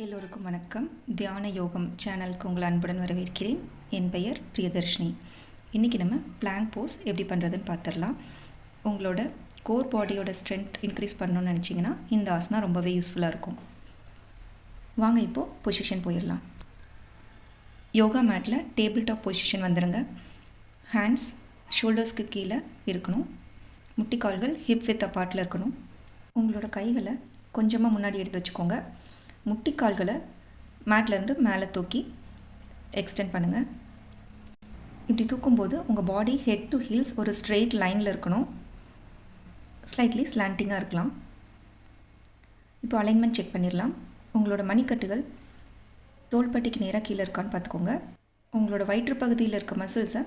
எல்லோருக்கும் வணக்கம். தியான யோகம் சேனலுக்கு உங்களை அன்புடன் வரவேற்கிறேன். என் பெயர் பிரியதர்ஷினி. இன்றைக்கி நம்ம பிளாங்க் போஸ் எப்படி பண்ணுறதுன்னு பார்த்துடலாம். உங்களோட கோர் பாடியோட ஸ்ட்ரென்த் இன்க்ரீஸ் பண்ணணும்னு நினச்சிங்கன்னா இந்த ஆசனா ரொம்பவே யூஸ்ஃபுல்லாக இருக்கும். வாங்க இப்போது பொசிஷன் போயிடலாம். யோகா மேட்டில் டேபிள் டாப் பொசிஷன் வந்துடுங்க ஹேண்ட்ஸ் ஷோல்டர்ஸ்க்கு கீழே இருக்கணும். முட்டிக்கால்கள் ஹிப் வித் அப்பார்ட்டில் இருக்கணும். உங்களோட கைகளை கொஞ்சமாக முன்னாடி எடுத்து வச்சுக்கோங்க. முட்டிக்கால்களை மேட்லேருந்து மேலே தூக்கி எக்ஸ்டெண்ட் பண்ணுங்கள் இப்படி தூக்கும்போது உங்கள் பாடி ஹெட் டு ஹீல்ஸ் ஒரு ஸ்ட்ரெயிட் லைனில் இருக்கணும். ஸ்லைட்லி ஸ்லாண்டிங்காக இருக்கலாம். இப்போ அலைன்மெண்ட் செக் பண்ணிடலாம் உங்களோட மணிக்கட்டுகள் தோள்பட்டிக்கு நேராக கீழே இருக்கான்னு பார்த்துக்கோங்க உங்களோட வயிற்று பகுதியில் இருக்க மசில்ஸை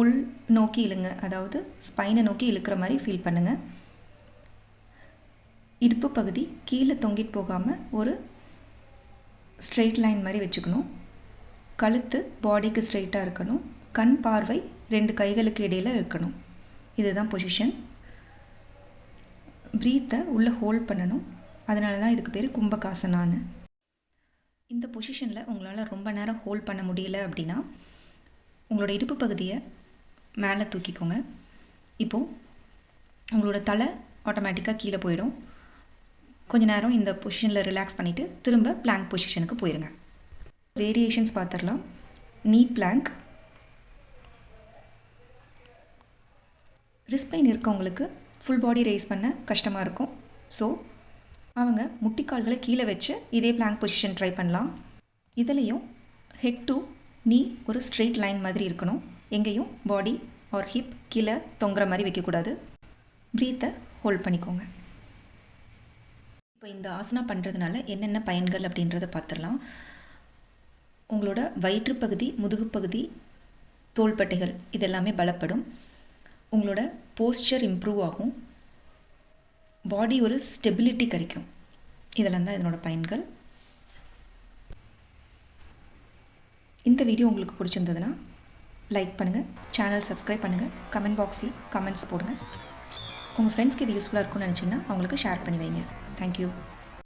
உள் நோக்கி இழுங்க. அதாவது ஸ்பைனை நோக்கி இழுக்கிற மாதிரி ஃபீல் பண்ணுங்கள் இடுப்பு பகுதி கீழே தொங்கிட்டு போகாமல் ஒரு ஸ்ட்ரெயிட் லைன் மாதிரி வச்சுக்கணும். கழுத்து பாடிக்கு ஸ்ட்ரெயிட்டாக இருக்கணும். கண் பார்வை ரெண்டு கைகளுக்கு இடையில் இருக்கணும். இதுதான் பொசிஷன் ப்ரீத்தை உள்ளே ஹோல்ட் பண்ணணும். அதனால தான் இதுக்கு பேர் கும்பகாசனான்னு. இந்த பொசிஷனில் உங்களால் ரொம்ப நேரம் ஹோல்ட் பண்ண முடியல அப்படின்னா உங்களோட இடுப்பு பகுதியை மேலே தூக்கிக்கோங்க. இப்போது உங்களோட தலை ஆட்டோமேட்டிக்காக கீழே போயிடும். கொஞ்ச நேரம் இந்த பொசிஷனில் ரிலாக்ஸ் பண்ணிவிட்டு திரும்ப பிளாங்க் பொசிஷனுக்கு போயிருங்க. வேரியேஷன்ஸ் பார்த்துடலாம். நீ பிளாங்க் ரிஸ்க் பெயின் இருக்கவங்களுக்கு ஃபுல் பாடி ரைஸ் பண்ண கஷ்டமாக இருக்கும். ஸோ அவங்க முட்டிக்கால்களை கீழே வச்சு இதே பிளாங்க் பொசிஷன் ட்ரை பண்ணலாம். இதுலேயும் ஹெட் டு நீ ஒரு ஸ்ட்ரெயிட் லைன் மாதிரி இருக்கணும். எங்கேயும் பாடி ஆர் ஹிப் கீழே தொங்குற மாதிரி வைக்கக்கூடாது. ப்ரீத்தை ஹோல்ட் பண்ணிக்கோங்க. இப்போ இந்த ஆசனா பண்ணுறதுனால என்னென்ன பயன்கள் அப்படின்றத பார்த்துடலாம். உங்களோட வயிற்றுப்பகுதி முதுகுப்பகுதி தோள்பட்டைகள் இதெல்லாமே பலப்படும். உங்களோட போஸ்டர் இம்ப்ரூவ் ஆகும். பாடி ஒரு ஸ்டெபிலிட்டி கிடைக்கும். இதெல்லாம் தான் இதனோட பயன்கள். இந்த வீடியோ உங்களுக்கு பிடிச்சிருந்ததுன்னா லைக் பண்ணுங்கள் சேனல் சப்ஸ்கிரைப் பண்ணுங்கள் கமெண்ட் பாக்ஸில் கமெண்ட்ஸ் போடுங்கள் உங்கள் ஃப்ரெண்ட்ஸ்க்கு இது யூஸ்ஃபுல்லாக இருக்கும்னு நினச்சிங்கன்னா அவங்களுக்கு ஷேர் பண்ணி வைங்க. தேங்க்யூ